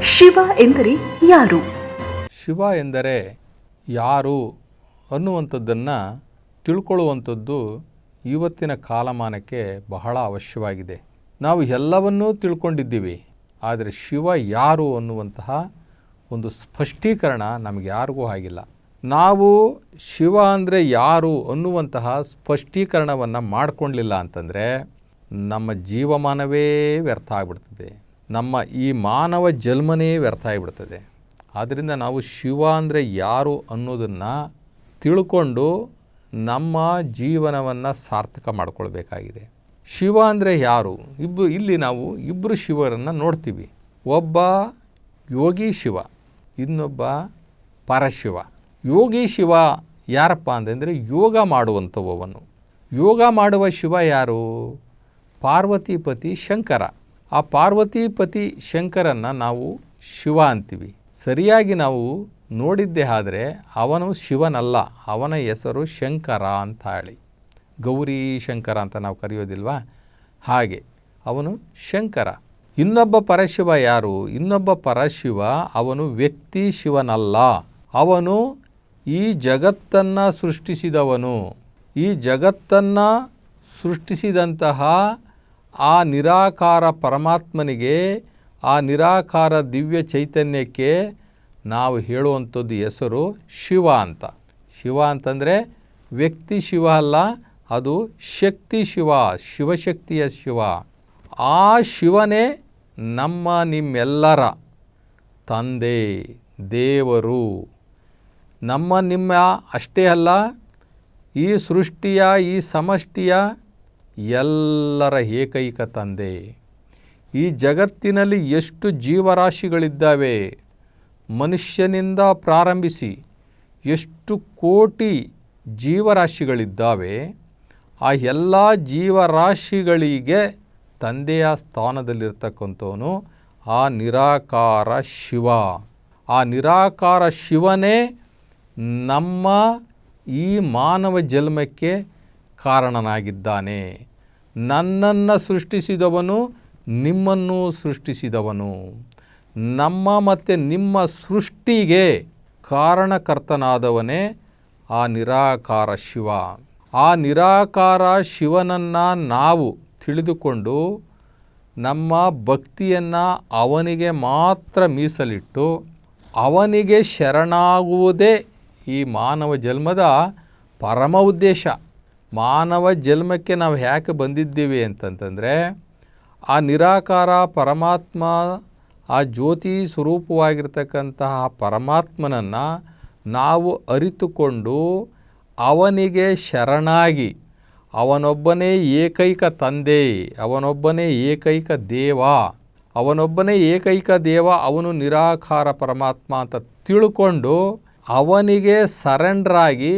ಶಿವ ಎಂದರೆ ಯಾರು? ಶಿವ ಎಂದರೆ ಯಾರು ಅನ್ನುವಂಥದ್ದನ್ನು ತಿಳ್ಕೊಳ್ಳುವಂಥದ್ದು ಇವತ್ತಿನ ಕಾಲಮಾನಕ್ಕೆ ಬಹಳ ಅವಶ್ಯವಾಗಿದೆ. ನಾವು ಎಲ್ಲವನ್ನೂ ತಿಳ್ಕೊಂಡಿದ್ದೀವಿ, ಆದರೆ ಶಿವ ಯಾರು ಅನ್ನುವಂತಹ ಒಂದು ಸ್ಪಷ್ಟೀಕರಣ ನಮಗೆ ಯಾರಿಗೂ ಆಗಿಲ್ಲ. ನಾವು ಶಿವ ಅಂದರೆ ಯಾರು ಅನ್ನುವಂತಹ ಸ್ಪಷ್ಟೀಕರಣವನ್ನು ಮಾಡಿಕೊಳ್ಳಿಲ್ಲ ಅಂತಂದರೆ ನಮ್ಮ ಜೀವಮಾನವೇ ವ್ಯರ್ಥ ಆಗಿಬಿಡ್ತದೆ. ನಮ್ಮ ಈ ಮಾನವ ಜನ್ಮನೇ ವ್ಯರ್ಥ ಆಗಿಬಿಡ್ತದೆ. ಆದ್ದರಿಂದ ನಾವು ಶಿವ ಅಂದರೆ ಯಾರು ಅನ್ನೋದನ್ನು ತಿಳ್ಕೊಂಡು ನಮ್ಮ ಜೀವನವನ್ನು ಸಾರ್ಥಕ ಮಾಡಿಕೊಳ್ಬೇಕಾಗಿದೆ. ಶಿವ ಅಂದರೆ ಯಾರು? ಇಬ್ಬರು ಇಲ್ಲಿ ನಾವು ಇಬ್ಬರು ಶಿವರನ್ನು ನೋಡ್ತೀವಿ. ಒಬ್ಬ ಯೋಗಿ ಶಿವ, ಇನ್ನೊಬ್ಬ ಪರಶಿವ. ಯೋಗಿ ಶಿವ ಯಾರಪ್ಪ ಅಂತಂದರೆ ಯೋಗ ಮಾಡುವಂಥವನು ಯೋಗ ಮಾಡುವ ಶಿವ ಯಾರು? ಪಾರ್ವತಿಪತಿ ಶಂಕರ. ಆ ಪಾರ್ವತಿಪತಿ ಶಂಕರನ್ನು ನಾವು ಶಿವ ಅಂತೀವಿ. ಸರಿಯಾಗಿ ನಾವು ನೋಡಿದ್ದೇ ಆದರೆ ಅವನು ಶಿವನಲ್ಲ, ಅವನ ಹೆಸರು ಶಂಕರ ಅಂತ ಹೇಳಿ ಗೌರಿ ಶಂಕರ ಅಂತ ನಾವು ಕರೆಯೋದಿಲ್ವಾ? ಹಾಗೆ, ಅವನು ಶಂಕರ. ಇನ್ನೊಬ್ಬ ಪರಶಿವ ಯಾರು? ಇನ್ನೊಬ್ಬ ಪರಶಿವ ಅವನು ವ್ಯಕ್ತಿ ಶಿವನಲ್ಲ. ಅವನು ಈ ಜಗತ್ತನ್ನು ಸೃಷ್ಟಿಸಿದವನು. ಈ ಜಗತ್ತನ್ನು ಸೃಷ್ಟಿಸಿದಂತಹ ಆ ನಿರಾಕಾರ ಪರಮಾತ್ಮನಿಗೆ, ಆ ನಿರಾಕಾರ ದಿವ್ಯ ಚೈತನ್ಯಕ್ಕೆ ನಾವು ಹೇಳುವಂಥದ್ದು ಹೆಸರು ಶಿವ ಅಂತ. ಶಿವ ಅಂತಂದರೆ ವ್ಯಕ್ತಿ ಶಿವ ಅಲ್ಲ, ಅದು ಶಕ್ತಿ ಶಿವ, ಶಿವಶಕ್ತಿಯ ಶಿವ. ಆ ಶಿವನೇ ನಮ್ಮ ನಿಮ್ಮೆಲ್ಲರ ತಂದೆ, ದೇವರು. ನಮ್ಮ ನಿಮ್ಮ ಅಷ್ಟೇ ಅಲ್ಲ, ಈ ಸೃಷ್ಟಿಯ, ಈ ಸಮಷ್ಟಿಯ ಎಲ್ಲರ ಏಕೈಕ ತಂದೆ. ಈ ಜಗತ್ತಿನಲ್ಲಿ ಎಷ್ಟು ಜೀವರಾಶಿಗಳಿದ್ದಾವೆ? ಮನುಷ್ಯನಿಂದ ಪ್ರಾರಂಭಿಸಿ ಎಷ್ಟು ಕೋಟಿ ಜೀವರಾಶಿಗಳಿದ್ದಾವೆ? ಆ ಎಲ್ಲ ಜೀವರಾಶಿಗಳಿಗೆ ತಂದೆಯ ಸ್ಥಾನದಲ್ಲಿರ್ತಕ್ಕಂಥವನು ಆ ನಿರಾಕಾರ ಶಿವ. ಆ ನಿರಾಕಾರ ಶಿವನೇ ನಮ್ಮ ಈ ಮಾನವ ಜನ್ಮಕ್ಕೆ ಕಾರಣನಾಗಿದ್ದಾನೆ. ನನ್ನನ್ನು ಸೃಷ್ಟಿಸಿದವನು, ನಿಮ್ಮನ್ನು ಸೃಷ್ಟಿಸಿದವನು. ನಮ್ಮ ಮತ್ತು ನಿಮ್ಮ ಸೃಷ್ಟಿಗೆ ಕಾರಣಕರ್ತನಾದವನೇ ಆ ನಿರಾಕಾರ ಶಿವ. ಆ ನಿರಾಕಾರ ಶಿವನನ್ನು ನಾವು ತಿಳಿದುಕೊಂಡು ನಮ್ಮ ಭಕ್ತಿಯನ್ನು ಅವನಿಗೆ ಮಾತ್ರ ಮೀಸಲಿಟ್ಟು ಅವನಿಗೆ ಶರಣಾಗುವುದೇ ಈ ಮಾನವ ಜನ್ಮದ ಪರಮ ಉದ್ದೇಶ. ಮಾನವ ಜನ್ಮಕ್ಕೆ ನಾವು ಯಾಕೆ ಬಂದಿದ್ದೀವಿ ಅಂತಂತಂದರೆ, ಆ ನಿರಾಕಾರ ಪರಮಾತ್ಮ, ಆ ಜ್ಯೋತಿ ಸ್ವರೂಪವಾಗಿರ್ತಕ್ಕಂತಹ ಪರಮಾತ್ಮನನ್ನು ನಾವು ಅರಿತುಕೊಂಡು ಅವನಿಗೆ ಶರಣಾಗಿ, ಅವನೊಬ್ಬನೇ ಏಕೈಕ ತಂದೆ, ಅವನೊಬ್ಬನೇ ಏಕೈಕ ದೇವ, ಅವನೊಬ್ಬನೇ ಏಕೈಕ ದೇವ, ಅವನು ನಿರಾಕಾರ ಪರಮಾತ್ಮ ಅಂತ ತಿಳ್ಕೊಂಡು ಅವನಿಗೆ ಸರೆಂಡ್ರಾಗಿ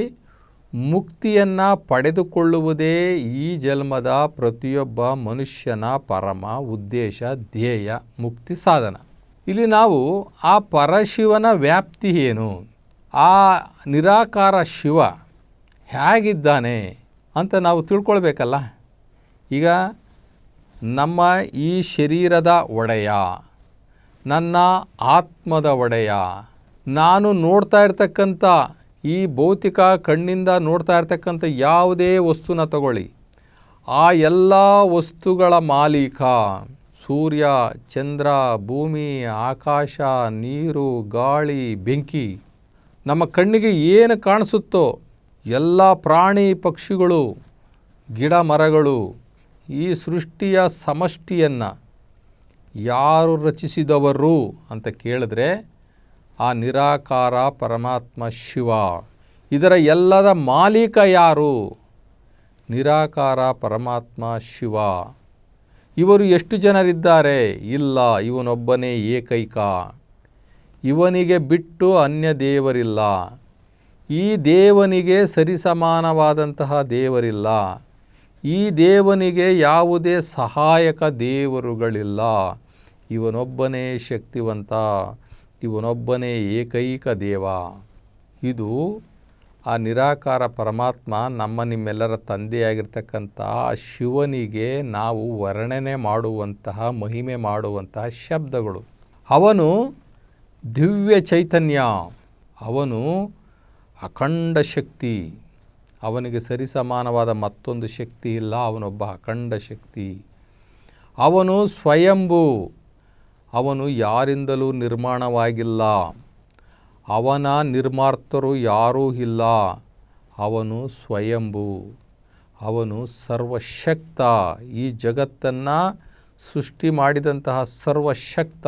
ಮುಕ್ತಿಯನ್ನು ಪಡೆದುಕೊಳ್ಳುವುದೇ ಈ ಜನ್ಮದ ಪ್ರತಿಯೊಬ್ಬ ಮನುಷ್ಯನ ಪರಮ ಉದ್ದೇಶ, ಧ್ಯೇಯ, ಮುಕ್ತಿ ಸಾಧನ. ಇಲ್ಲಿ ನಾವು ಆ ಪರಶಿವನ ವ್ಯಾಪ್ತಿ ಏನು? ಆ ನಿರಾಕಾರ ಶಿವ ಹೇಗಿದ್ದಾನೆ ಅಂತ ನಾವು ತಿಳ್ಕೊಳ್ಬೇಕಲ್ಲ? ಈಗ ನಮ್ಮ ಈ ಶರೀರದ ಒಡೆಯ, ನನ್ನ ಆತ್ಮದ ಒಡೆಯ, ನಾನು ನೋಡ್ತಾ ಇರ್ತಕ್ಕಂಥ ಈ ಭೌತಿಕ ಕಣ್ಣಿಂದ ನೋಡ್ತಾ ಇರ್ತಕ್ಕಂಥ ಯಾವುದೇ ವಸ್ತುನ ತಗೊಳ್ಳಿ. ಆ ಎಲ್ಲ ವಸ್ತುಗಳ ಮಾಲೀಕ ಸೂರ್ಯ, ಚಂದ್ರ, ಭೂಮಿ, ಆಕಾಶ, ನೀರು, ಗಾಳಿ, ಬೆಂಕಿ, ನಮ್ಮ ಕಣ್ಣಿಗೆ ಏನು ಕಾಣಿಸುತ್ತೋ ಎಲ್ಲ ಪ್ರಾಣಿ ಪಕ್ಷಿಗಳು, ಗಿಡ ಮರಗಳು, ಈ ಸೃಷ್ಟಿಯ ಸಮಷ್ಟಿಯನ್ನು ಯಾರು ರಚಿಸಿದವರು ಅಂತ ಕೇಳಿದ್ರೆ ಆ ನಿರಾಕಾರ ಪರಮಾತ್ಮ ಶಿವ. ಇದರ ಎಲ್ಲದ ಮಾಲೀಕ ಯಾರು? ನಿರಾಕಾರ ಪರಮಾತ್ಮ ಶಿವ. ಇವರು ಎಷ್ಟು ಜನರಿದ್ದಾರೆ? ಇಲ್ಲ, ಇವನೊಬ್ಬನೇ ಏಕೈಕ. ಇವನಿಗೆ ಬಿಟ್ಟು ಅನ್ಯ ದೇವರಿಲ್ಲ. ಈ ದೇವನಿಗೆ ಸರಿಸಮಾನವಾದಂತಹ ದೇವರಿಲ್ಲ. ಈ ದೇವನಿಗೆ ಯಾವುದೇ ಸಹಾಯಕ ದೇವರುಗಳಿಲ್ಲ. ಇವನೊಬ್ಬನೇ ಶಕ್ತಿವಂತ. ಇವನೊಬ್ಬನೇ ಏಕೈಕ ದೇವ. ಇದು ಆ ನಿರಾಕಾರ ಪರಮಾತ್ಮ ನಮ್ಮ ನಿಮ್ಮೆಲ್ಲರ ತಂದೆಯಾಗಿರ್ತಕ್ಕಂಥ ಆ ಶಿವನಿಗೆ ನಾವು ವರ್ಣನೆ ಮಾಡುವಂತಹ, ಮಹಿಮೆ ಮಾಡುವಂತಹ ಶಬ್ದಗಳು. ಅವನು ದಿವ್ಯ ಚೈತನ್ಯ. ಅವನು ಅಖಂಡ ಶಕ್ತಿ. ಅವನಿಗೆ ಸರಿಸಮಾನವಾದ ಮತ್ತೊಂದು ಶಕ್ತಿ ಇಲ್ಲ, ಅವನೊಬ್ಬ ಅಖಂಡ ಶಕ್ತಿ. ಅವನು ಸ್ವಯಂಭೂ. ಅವನು ಯಾರಿಂದಲೂ ನಿರ್ಮಾಣವಾಗಿಲ್ಲ. ಅವನ ನಿರ್ಮಾರ್ತರು ಯಾರೂ ಇಲ್ಲ. ಅವನು ಸ್ವಯಂಭು. ಅವನು ಸರ್ವಶಕ್ತ. ಈ ಜಗತ್ತನ್ನು ಸೃಷ್ಟಿ ಮಾಡಿದಂತಹ ಸರ್ವಶಕ್ತ.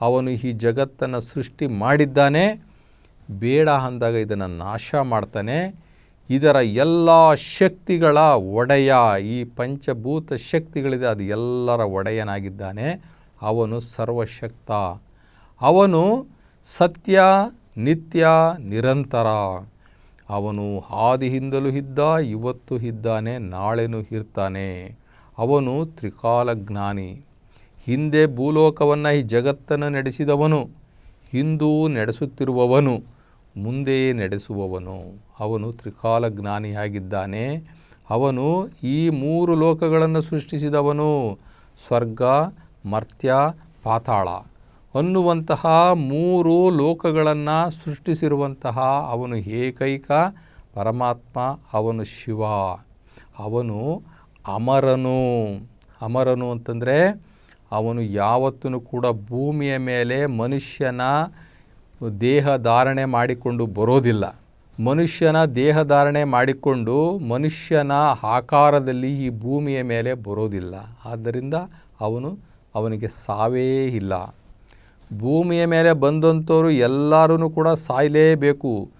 ಅವನು ಈ ಜಗತ್ತನ್ನು ಸೃಷ್ಟಿ ಮಾಡಿದ್ದಾನೆ. ಬೇಡ ಅಂದಾಗ ಇದನ್ನು ನಾಶ ಮಾಡ್ತಾನೆ. ಇದರ ಎಲ್ಲ ಶಕ್ತಿಗಳ ಒಡೆಯ. ಈ ಪಂಚಭೂತ ಶಕ್ತಿಗಳಿದೆ, ಅದು ಎಲ್ಲರ ಒಡೆಯನಾಗಿದ್ದಾನೆ. ಅವನು ಸರ್ವಶಕ್ತ. ಅವನು ಸತ್ಯ, ನಿತ್ಯ, ನಿರಂತರ. ಅವನು ಹಾದಿಯಿಂದಲೂ ಇದ್ದ, ಇವತ್ತು ಇದ್ದಾನೆ, ನಾಳೆನೂ ಇರ್ತಾನೆ. ಅವನು ತ್ರಿಕಾಲ ಜ್ಞಾನಿ ಹಿಂದೆ ಭೂಲೋಕವನ್ನು ಈ ಜಗತ್ತನ್ನು ನಡೆಸಿದವನು, ಹಿಂದೂ ನಡೆಸುತ್ತಿರುವವನು, ಮುಂದೆ ನಡೆಸುವವನು. ಅವನು ತ್ರಿಕಾಲ ಜ್ಞಾನಿಯಾಗಿದ್ದಾನೆ ಅವನು ಈ ಮೂರು ಲೋಕಗಳನ್ನು ಸೃಷ್ಟಿಸಿದವನು, ಸ್ವರ್ಗ ಮರ್ತ್ಯ ಪಾತಾಳ. ಅನ್ನುವಂತಹ ಮೂರು ಲೋಕಗಳನ್ನು ಸೃಷ್ಟಿಸಿರುವಂತಹ ಅವನು ಏಕೈಕ ಪರಮಾತ್ಮ, ಅವನು ಶಿವ. ಅವನು ಅಮರನು. ಅಮರನು ಅಂತಂದರೆ ಅವನು ಯಾವತ್ತೂ ಕೂಡ ಭೂಮಿಯ ಮೇಲೆ ಮನುಷ್ಯನ ದೇಹ ಧಾರಣೆ ಮಾಡಿಕೊಂಡು ಬರೋದಿಲ್ಲ. ಮನುಷ್ಯನ ದೇಹ ಧಾರಣೆ ಮಾಡಿಕೊಂಡು ಮನುಷ್ಯನ ಆಕಾರದಲ್ಲಿ ಈ ಭೂಮಿಯ ಮೇಲೆ ಬರೋದಿಲ್ಲ. ಆದ್ದರಿಂದ ಅವನು ಅವನಿಗೆ ಸಾವೇ ಇಲ್ಲ. ಭೂಮಿಯ ಮೇಲೆ ಬಂದಂಥವರು ಎಲ್ಲರೂ ಕೂಡ ಸಾಯಲೇಬೇಕು.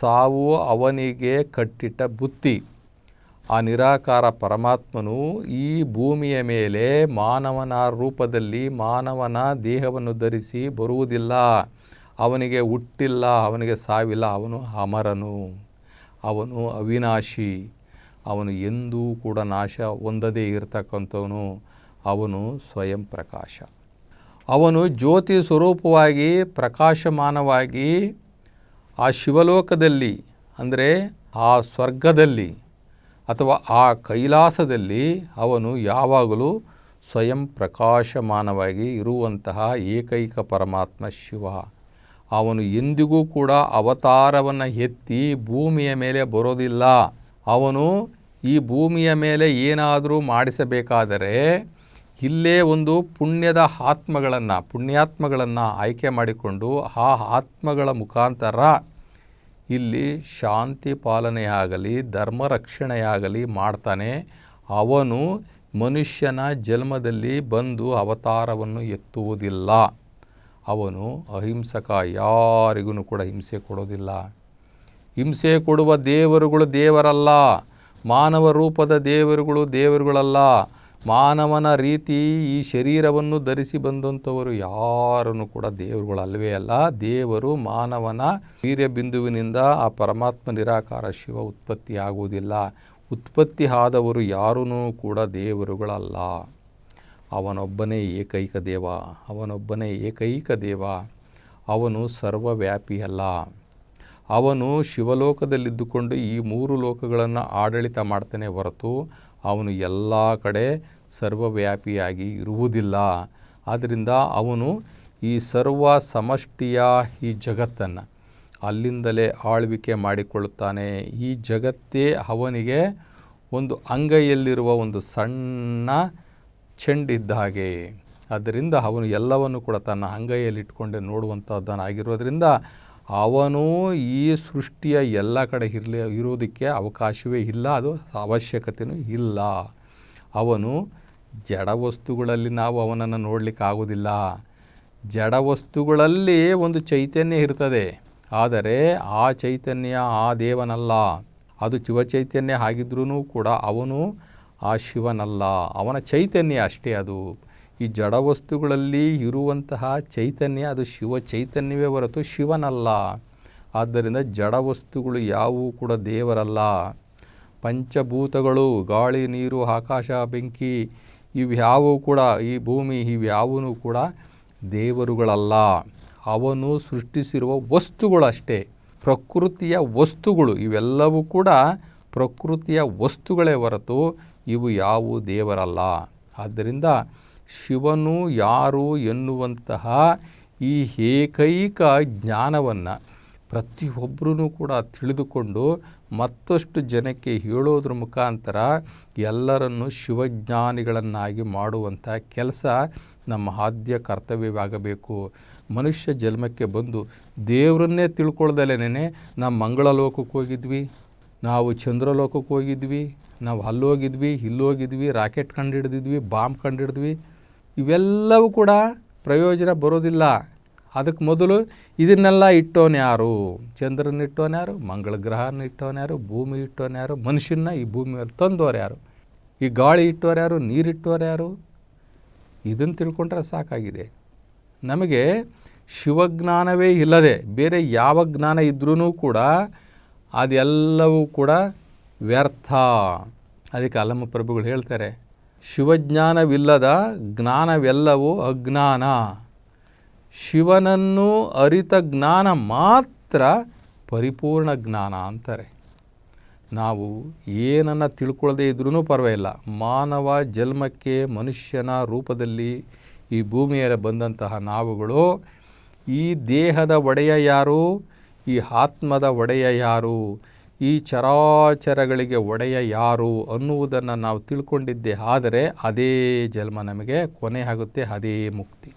ಸಾವು ಅವನಿಗೆ ಕಟ್ಟಿಟ್ಟ ಬುತ್ತಿ. ಆ ನಿರಾಕಾರ ಪರಮಾತ್ಮನು ಈ ಭೂಮಿಯ ಮೇಲೆ ಮಾನವನ ರೂಪದಲ್ಲಿ ಮಾನವನ ದೇಹವನ್ನು ಧರಿಸಿ ಬರುವುದಿಲ್ಲ. ಅವನಿಗೆ ಹುಟ್ಟಿಲ್ಲ, ಅವನಿಗೆ ಸಾವಿಲ್ಲ, ಅವನು ಅಮರನು. ಅವನು ಅವಿನಾಶಿ. ಅವನು ಎಂದೂ ಕೂಡ ನಾಶ ಹೊಂದದೇ ಇರತಕ್ಕಂಥವನು. ಅವನು ಸ್ವಯಂ ಪ್ರಕಾಶ. ಅವನು ಜ್ಯೋತಿ ಸ್ವರೂಪವಾಗಿ ಪ್ರಕಾಶಮಾನವಾಗಿ ಆ ಶಿವಲೋಕದಲ್ಲಿ, ಅಂದರೆ ಆ ಸ್ವರ್ಗದಲ್ಲಿ ಅಥವಾ ಆ ಕೈಲಾಸದಲ್ಲಿ ಅವನು ಯಾವಾಗಲೂ ಸ್ವಯಂ ಪ್ರಕಾಶಮಾನವಾಗಿ ಇರುವಂತಹ ಏಕೈಕ ಪರಮಾತ್ಮ ಶಿವ. ಅವನು ಎಂದಿಗೂ ಕೂಡ ಅವತಾರವನ್ನು ಎತ್ತಿ ಭೂಮಿಯ ಮೇಲೆ ಬರೋದಿಲ್ಲ. ಅವನು ಈ ಭೂಮಿಯ ಮೇಲೆ ಏನಾದರೂ ಮಾಡಿಸಬೇಕಾದರೆ ಇಲ್ಲೇ ಒಂದು ಪುಣ್ಯದ ಆತ್ಮಗಳನ್ನು, ಪುಣ್ಯಾತ್ಮಗಳನ್ನು ಆಯ್ಕೆ ಮಾಡಿಕೊಂಡು ಆ ಆತ್ಮಗಳ ಮುಖಾಂತರ ಇಲ್ಲಿ ಶಾಂತಿ ಪಾಲನೆಯಾಗಲಿ, ಧರ್ಮ ರಕ್ಷಣೆಯಾಗಲಿ ಮಾಡ್ತಾನೆ. ಅವನು ಮನುಷ್ಯನ ಜನ್ಮದಲ್ಲಿ ಬಂದು ಅವತಾರವನ್ನು ಎತ್ತುವುದಿಲ್ಲ. ಅವನು ಅಹಿಂಸಕ, ಯಾರಿಗೂ ಕೂಡ ಹಿಂಸೆ ಕೊಡೋದಿಲ್ಲ. ಹಿಂಸೆ ಕೊಡುವ ದೇವರುಗಳು ದೇವರಲ್ಲ, ಮಾನವ ರೂಪದ ದೇವರುಗಳು ದೇವರುಗಳಲ್ಲ. ಮಾನವನ ರೀತಿ ಈ ಶರೀರವನ್ನು ಧರಿಸಿ ಬಂದಂಥವರು ಯಾರನ್ನು ಕೂಡ ದೇವರುಗಳಲ್ಲವೇ ಅಲ್ಲ. ದೇವರು ಮಾನವನ ವೀರ್ಯ ಬಿಂದುವಿನಿಂದ ಆ ಪರಮಾತ್ಮ ನಿರಾಕಾರ ಶಿವ ಉತ್ಪತ್ತಿ ಆಗುವುದಿಲ್ಲ. ಉತ್ಪತ್ತಿ ಆದವರು ಯಾರೂ ಕೂಡ ದೇವರುಗಳಲ್ಲ. ಅವನೊಬ್ಬನೇ ಏಕೈಕ ದೇವ, ಅವನೊಬ್ಬನೇ ಏಕೈಕ ದೇವ. ಅವನು ಸರ್ವವ್ಯಾಪಿಯಲ್ಲ ಅವನು ಶಿವಲೋಕದಲ್ಲಿದ್ದುಕೊಂಡು ಈ ಮೂರು ಲೋಕಗಳನ್ನು ಆಡಳಿತ ಮಾಡ್ತಾನೆ ಹೊರತು ಅವನು ಎಲ್ಲ ಕಡೆ ಸರ್ವವ್ಯಾಪಿಯಾಗಿ ಇರುವುದಿಲ್ಲ. ಆದ್ದರಿಂದ ಅವನು ಈ ಸರ್ವ ಸಮಷ್ಟಿಯ ಈ ಜಗತ್ತನ್ನು ಅಲ್ಲಿಂದಲೇ ಆಳ್ವಿಕೆ ಮಾಡಿಕೊಳ್ಳುತ್ತಾನೆ. ಈ ಜಗತ್ತೇ ಅವನಿಗೆ ಒಂದು ಅಂಗೈಯಲ್ಲಿರುವ ಒಂದು ಸಣ್ಣ ಚೆಂಡಿದ್ದ ಹಾಗೆ ಆದ್ದರಿಂದ ಅವನು ಎಲ್ಲವನ್ನು ಕೂಡ ತನ್ನ ಅಂಗೈಯಲ್ಲಿಟ್ಕೊಂಡೆ ನೋಡುವಂಥದ್ದನ್ನಾಗಿರೋದ್ರಿಂದ ಅವನು ಈ ಸೃಷ್ಟಿಯ ಎಲ್ಲ ಕಡೆ ಇರಲಿ, ಇರೋದಕ್ಕೆ ಅವಕಾಶವೇ ಇಲ್ಲ, ಅದು ಅವಶ್ಯಕತೆಯೂ ಇಲ್ಲ. ಅವನು ಜಡ ವಸ್ತುಗಳಲ್ಲಿ ನಾವು ಅವನನ್ನು ನೋಡಲಿಕ್ಕೆ ಆಗೋದಿಲ್ಲ ಜಡ ವಸ್ತುಗಳಲ್ಲಿ ಒಂದು ಚೈತನ್ಯ ಇರ್ತದೆ, ಆದರೆ ಆ ಚೈತನ್ಯ ಆ ದೇವನಲ್ಲ. ಅದು ಶಿವಚೈತನ್ಯ ಆಗಿದ್ರೂ ಕೂಡ ಅವನು ಆ ಶಿವನಲ್ಲ. ಅವನ ಚೈತನ್ಯ ಅಷ್ಟೇ ಅದು. ಈ ಜಡ ವಸ್ತುಗಳಲ್ಲಿ ಇರುವಂತಹ ಚೈತನ್ಯ, ಅದು ಶಿವ ಚೈತನ್ಯವೇ ಹೊರತು ಶಿವನಲ್ಲ. ಆದ್ದರಿಂದ ಜಡ ವಸ್ತುಗಳು ಯಾವುವು ಕೂಡ ದೇವರಲ್ಲ. ಪಂಚಭೂತಗಳು, ಗಾಳಿ, ನೀರು, ಆಕಾಶ, ಬೆಂಕಿ ಇವ್ಯಾವೂ ಕೂಡ, ಈ ಭೂಮಿ ಇವ್ಯಾವೂ ಕೂಡ ದೇವರುಗಳಲ್ಲ. ಅವನು ಸೃಷ್ಟಿಸಿರುವ ವಸ್ತುಗಳಷ್ಟೇ ಪ್ರಕೃತಿಯ ವಸ್ತುಗಳು, ಇವೆಲ್ಲವೂ ಕೂಡ ಪ್ರಕೃತಿಯ ವಸ್ತುಗಳೇ ಹೊರತು ಇವು ಯಾವುವು ದೇವರಲ್ಲ. ಆದ್ದರಿಂದ ಶಿವನು ಯಾರು ಎನ್ನುವಂತಹ ಈ ಏಕೈಕ ಜ್ಞಾನವನ್ನು ಪ್ರತಿಯೊಬ್ಬರೂ ಕೂಡ ತಿಳಿದುಕೊಂಡು ಮತ್ತಷ್ಟು ಜನಕ್ಕೆ ಹೇಳೋದ್ರ ಮುಖಾಂತರ ಎಲ್ಲರನ್ನು ಶಿವಜ್ಞಾನಿಗಳನ್ನಾಗಿ ಮಾಡುವಂಥ ಕೆಲಸ ನಮ್ಮ ಆದ್ಯ ಕರ್ತವ್ಯವಾಗಬೇಕು. ಮನುಷ್ಯ ಜನ್ಮಕ್ಕೆ ಬಂದು ದೇವರನ್ನೇ ತಿಳ್ಕೊಳ್ದಲೇ ನಾವು ಮಂಗಳ ಲೋಕಕ್ಕೆ ಹೋಗಿದ್ವಿ, ನಾವು ಚಂದ್ರಲೋಕಕ್ಕೆ ಹೋಗಿದ್ವಿ, ನಾವು ಅಲ್ಲೋಗಿದ್ವಿ, ಇಲ್ಲೋಗಿದ್ವಿ, ರಾಕೆಟ್ ಕಂಡುಹಿಡಿದಿದ್ವಿ ಬಾಂಬ್ ಕಂಡುಹಿಡಿದ್ವಿ ಇವೆಲ್ಲವೂ ಕೂಡ ಪ್ರಯೋಜನ ಬರೋದಿಲ್ಲ. ಅದಕ್ಕೆ ಮೊದಲು ಇದನ್ನೆಲ್ಲ ಇಟ್ಟೋನು ಯಾರು? ಚಂದ್ರನ ಇಟ್ಟೋನು ಯಾರು? ಮಂಗಳ ಗ್ರಹನ ಇಟ್ಟೋನು ಯಾರು? ಭೂಮಿ ಇಟ್ಟೋನು ಯಾರು? ಮನುಷ್ಯನ ಈ ಭೂಮಿ ಮೇಲೆ ತಂದೋರು ಯಾರು? ಈ ಗಾಳಿ ಇಟ್ಟೋರು ಯಾರು? ನೀರಿಟ್ಟೋರು ಯಾರು? ಇದನ್ನು ತಿಳ್ಕೊಂಡ್ರೆ ಸಾಕಾಗಿದೆ. ನಮಗೆ ಶಿವಜ್ಞಾನವೇ ಇಲ್ಲದೆ ಬೇರೆ ಯಾವ ಜ್ಞಾನ ಇದ್ರೂ ಕೂಡ ಅದೆಲ್ಲವೂ ಕೂಡ ವ್ಯರ್ಥ. ಅದಕ್ಕೆ ಅಲ್ಲಮ್ಮ ಪ್ರಭುಗಳು ಹೇಳ್ತಾರೆ ಶಿವಜ್ಞಾನವಿಲ್ಲದ ಜ್ಞಾನವೆಲ್ಲವೂ ಅಜ್ಞಾನ. ಶಿವನನ್ನು ಅರಿತ ಜ್ಞಾನ ಮಾತ್ರ ಪರಿಪೂರ್ಣ ಜ್ಞಾನ ಅಂತಾರೆ. ನಾವು ಏನನ್ನು ತಿಳ್ಕೊಳ್ಳದೇ ಇದ್ರೂ ಪರವಾಗಿಲ್ಲ. ಮಾನವ ಜನ್ಮಕ್ಕೆ ಮನುಷ್ಯನ ರೂಪದಲ್ಲಿ ಈ ಭೂಮಿಯಲ್ಲಿ ಬಂದಂತಹ ನಾವುಗಳು, ಈ ದೇಹದ ಒಡೆಯ ಯಾರು? ಈ ಆತ್ಮದ ಒಡೆಯ ಯಾರು? ಈ ಚರಾಚರಗಳಿಗೆ ಒಡೆಯ ಯಾರು ಅನ್ನುವುದನ್ನು ನಾವು ತಿಳ್ಕೊಂಡಿದ್ದೆ, ಆದರೆ ಅದೇ ಜನ್ಮ ನಮಗೆ ಕೊನೆ ಆಗುತ್ತೆ, ಅದೇ ಮುಕ್ತಿ.